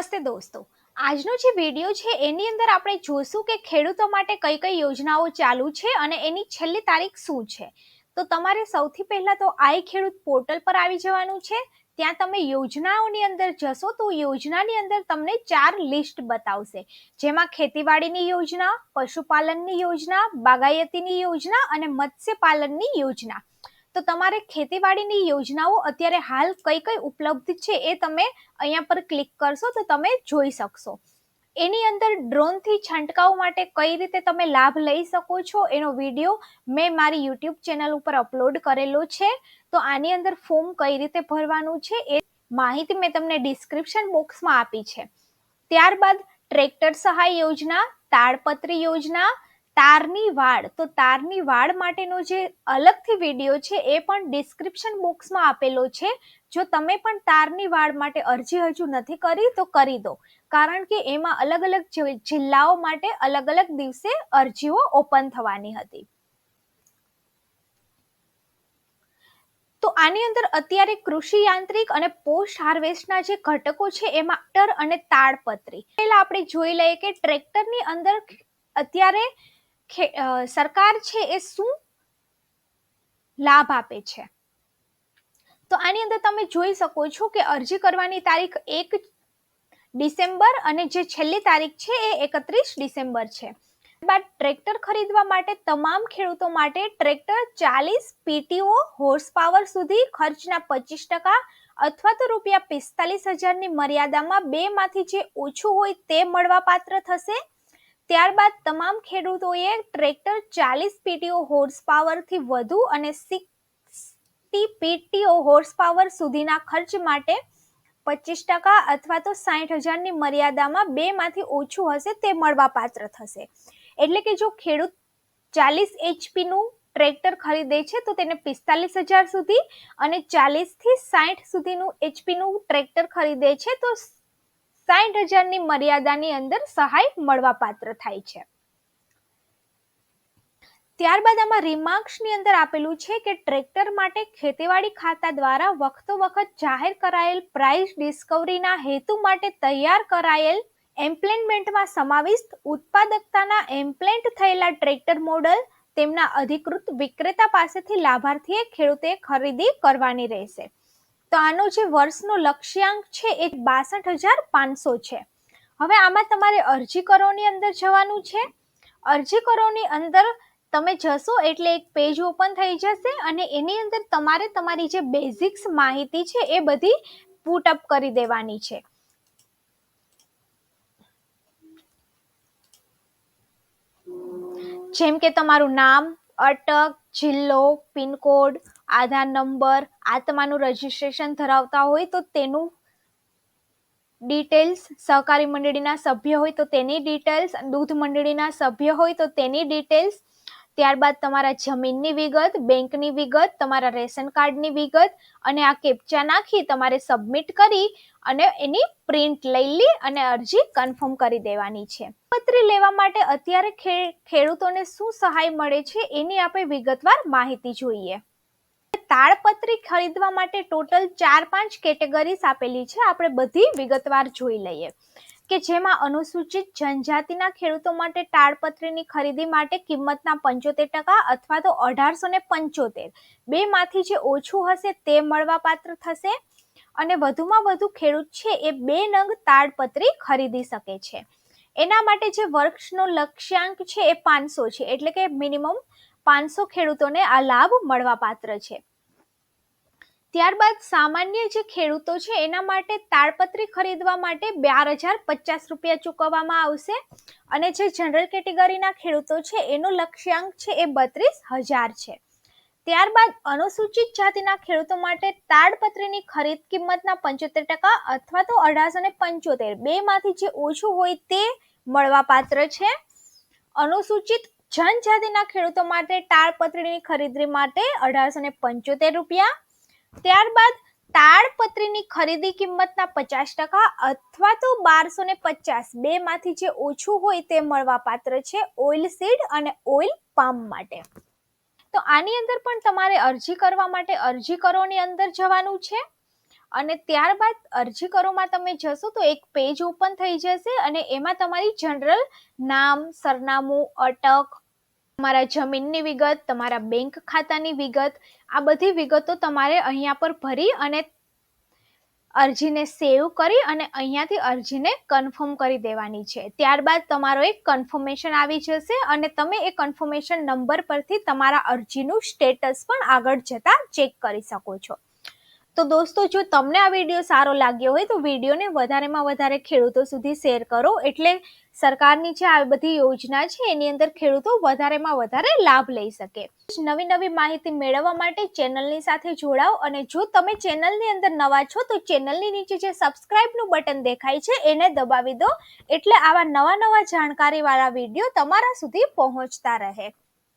નમસ્તે દોસ્તો. આજનો જે વીડિયો છે, એની અંદર આપણે જોશું કે ખેડૂતો માટે કઈ કઈ યોજનાઓ ચાલુ છે અને એની છેલ્લી તારીખ શું છે. તો તમારે સૌથી પહેલા તો આઈ ખેડૂત પોર્ટલ પર આવી જવાનું છે. ત્યાં તમે યોજનાઓની અંદર જશો તો યોજનાની અંદર તમને ચાર લિસ્ટ બતાવશે. જેમાં ખેતીવાડીની યોજના, પશુપાલનની યોજના, બાગાયતીની યોજના અને મત્સ્યપાલનની યોજના. તો તમારે ખેતીવાડીની યોજનાઓ અત્યારે હાલ કઈ કઈ ઉપલબ્ધ છે એ તમે અહીંયા પર ક્લિક કરશો તો તમે જોઈ શકશો. એની અંદર ડ્રોનથી છંટકાવ માટે કઈ રીતે તમે લાભ લઈ શકો છો એનો વીડિયો મેં મારી યુટ્યુબ ચેનલ ઉપર અપલોડ કરેલો છે. તો આની અંદર ફોર્મ કઈ રીતે ભરવાનું છે એ માહિતી મેં તમને ડિસ્ક્રિપ્શન બોક્સમાં આપી છે. ત્યારબાદ ટ્રેક્ટર સહાય યોજના, તાડપત્રી યોજના તારની વાડ તો તારની વાડ માટેનો જે અલગથી વીડિયો છે એ પણ ડિસ્ક્રિપ્શન બોક્સમાં આપેલો છે. જો તમે પણ તારની વાડ માટે અરજી હજુ નથી કરી, તો કરી દો. કારણ કે એમાં અલગ અલગ જિલ્લાઓ માટે અલગ અલગ દિવસે અરજીઓ ઓપન થવાની હતી. તો આની અંદર અત્યારે કૃષિ યાંત્રિક અને પોસ્ટ હાર્વેસ્ટના જે ઘટકો છે એમાં ટ્રેક્ટર અને તાડપત્રી. પહેલા આપણે જોઈ લઈએ કે ટ્રેક્ટરની અંદર અત્યારે સરકાર છે એ શું લાભ આપે છે? તો આની અંદર તમે જોઈ શકો છો કે અરજી કરવાની તારીખ એક ડિસેમ્બર અને જે છેલ્લી તારીખ છે એ એકત્રીસ ડિસેમ્બર છે. બાદ ટ્રેક્ટર ખરીદવા માટે તમામ ખેડૂતો માટે ટ્રેક્ટર ચાલીસ પીટીઓ હોર્સ પાવર સુધી ખર્ચના પચીસ ટકા અથવા તો રૂપિયા પિસ્તાલીસ હજારની મર્યાદામાં બેમાંથી જે ઓછું હોય તે મળવા પાત્ર થશે. ત્યારબાદ તમામ ખેડૂતોએ ટ્રેક્ટર ચાલીસ પીટીઓ હોર્સ પાવરથી વધુ અને સિક્સટી પીટીઓ હોર્સ પાવર સુધીના ખર્ચ માટે પચીસ ટકા અથવા તો સાઠ હજારની મર્યાદામાં બેમાંથી ઓછું હશે તે મળવાપાત્ર થશે. એટલે કે જો ખેડૂત ચાલીસ એચપીનું ટ્રેક્ટર ખરીદે છે, તો તેને પિસ્તાલીસ હજાર સુધી અને ચાલીસથી સાઠ સુધીનું એચપીનું ટ્રેક્ટર ખરીદે છે, તો સાઠ હજારની મર્યાદાની અંદર સહાય મળવાપાત્ર થાય છે. ત્યારબાદ આમાં રિમાર્ક્સની અંદર આપેલું છે કે ટ્રેક્ટર માટે ખેતીવાડી ખાતા દ્વારા વખતો વખત જાહેર કરાયેલ પ્રાઇસ ડિસ્કવરીના હેતુ માટે તૈયાર કરાયેલ એમ્પ્લેન્ટમેન્ટમાં સમાવિષ્ટ ઉત્પાદકતાના એમ્પ્લેન્ટ થયેલા ટ્રેક્ટર મોડલ તેમના અધિકૃત વિક્રેતા પાસેથી લાભાર્થીએ ખેડૂતે ખરીદી કરવાની રહેશે. તો આનો જે વર્ષનો લક્ષ્યાંક છે એ બાસઠ હજાર પાંચસો છે. હવે આમાં તમારે અરજી કરોની અંદર જવાનું છે. અરજી કરોની અંદર તમે જશો એટલે એક પેજ ઓપન થઈ જશે અને એની અંદર તમારે તમારી જે બેઝિક્સ માહિતી છે એ બધી પુટ અપ કરી દેવાની છે. જેમ કે તમારું નામ, અટક, જિલ્લો, પિનકોડ આધાર નંબર આ તમારું રજિસ્ટ્રેશન ધરાવતા હોય તો તેનું ડિટેલ્સ સહકારી મંડળીના સભ્ય હોય તો તેની ડિટેલ્સ દૂધ મંડળીના સભ્ય હોય તો તેની ડિટેલ્સ ત્યારબાદ તમારા જમીનની વિગત, બેંકની વિગત, તમારા રેશન કાર્ડની વિગત અને આ કેપ્ચા નાખી તમારે સબમિટ કરી અને એની પ્રિન્ટ લઈ લી અને અરજી કન્ફર્મ કરી દેવાની છે. પત્રી લેવા માટે અત્યારે ખેડૂતોને શું સહાય મળે છે એની આપણે વિગતવાર માહિતી જોઈએ. તાળપત્રી ખરીદવા માટે ટોટલ ચાર પાંચ કેટેગરીઝ આપેલી છે. આપણે બધી વિગતવાર જોઈ લઈએ. કે જેમાં અનુસૂચિત જનજાતિના ખેડૂતો માટે તાળપત્રીની ખરીદી માટે કિંમતના પંચોતેર ટકા અથવા તો અઢારસો ને પંચોતેર. બેમાંથી જે ઓછું હશે તે મળવાપાત્ર થશે અને વધુમાં વધુ ખેડૂત છે એ બે નંગ તાડપત્રી ખરીદી શકે છે. એના માટે જે વર્ષનો લક્ષ્યાંક છે એ પાંચસો છે. એટલે કે મિનિમમ પાંચસો ખેડૂતોને આ લાભ મળવાપાત્ર છે. ત્યારબાદ સામાન્ય જે ખેડૂતો છે, એના માટે તાડપત્રી ખરીદવા માટે બાર હજાર પચાસ રૂપિયા ચૂકવવામાં આવશે અને જે જનરલ કેટેગરીના ખેડૂતો છે, એનો લક્ષ્યાંક છે એ બત્રીસ હજાર છે. ત્યારબાદ અનુસૂચિત જાતિના ખેડૂતો માટે તાડપત્રીની ખરીદ કિંમતના પંચોતેર ટકા અથવા તો અઢારસો ને પંચોતેર, બેમાંથી જે ઓછું હોય તે મળવાપાત્ર છે. અનુસૂચિત જનજાતિના ખેડૂતો માટે તાડપત્રીની ખરીદી માટે અઢારસો ને પંચોતેર રૂપિયા. ત્યારબાદ તાડપત્રીની ખરીદી કિંમતના પચાસ ટકા અથવા તો બારસો ને પચાસ બે માંથી જે ઓછું હોય તે મળવાપાત્ર છે ઓઇલ સીડ અને ઓઇલ પામ માટે. તો આની અંદર પણ તમારે અરજી કરવા માટે અરજી કરોની અંદર જવાનું છે. અને ત્યારબાદ અરજી કરોમાં તમે જશો તો એક પેજ ઓપન થઈ જશે અને એમાં તમારી જનરલ નામ, સરનામું, અટક તમારા જમીનની વિગત, તમારા બેંક ખાતાની વિગત, આ બધી વિગતો તમારે અહીંયા પર ભરી અને અરજીને સેવ કરી અને અહીંયાથી અરજીને કન્ફર્મ કરી દેવાની છે. ત્યારબાદ તમારો એક કન્ફર્મેશન આવી જશે અને તમે એ કન્ફર્મેશન નંબર પરથી તમારા અરજીનું સ્ટેટસ પણ આગળ જતાં ચેક કરી શકો છો. તો દોસ્તો, જો તમને આ વીડિયો સારો લાગ્યો હોય તો વિડીયોને વધારેમાં વધારે ખેડૂતો સુધી શેર કરો. એટલે સરકારની જે આ બધી યોજના છે, એની અંદર ખેડૂતો વધારેમાં વધારે લાભ લઈ શકે. નવી નવી માહિતી મેળવવા માટે ચેનલની સાથે જોડાઓ અને જો તમે ચેનલની અંદર નવા છો, તો ચેનલની નીચે જે સબસ્ક્રાઇબનું બટન દેખાય છે, એને દબાવી દો. એટલે આવા નવા નવા જાણકારીવાળા વીડિયો તમારા સુધી પહોંચતા રહે.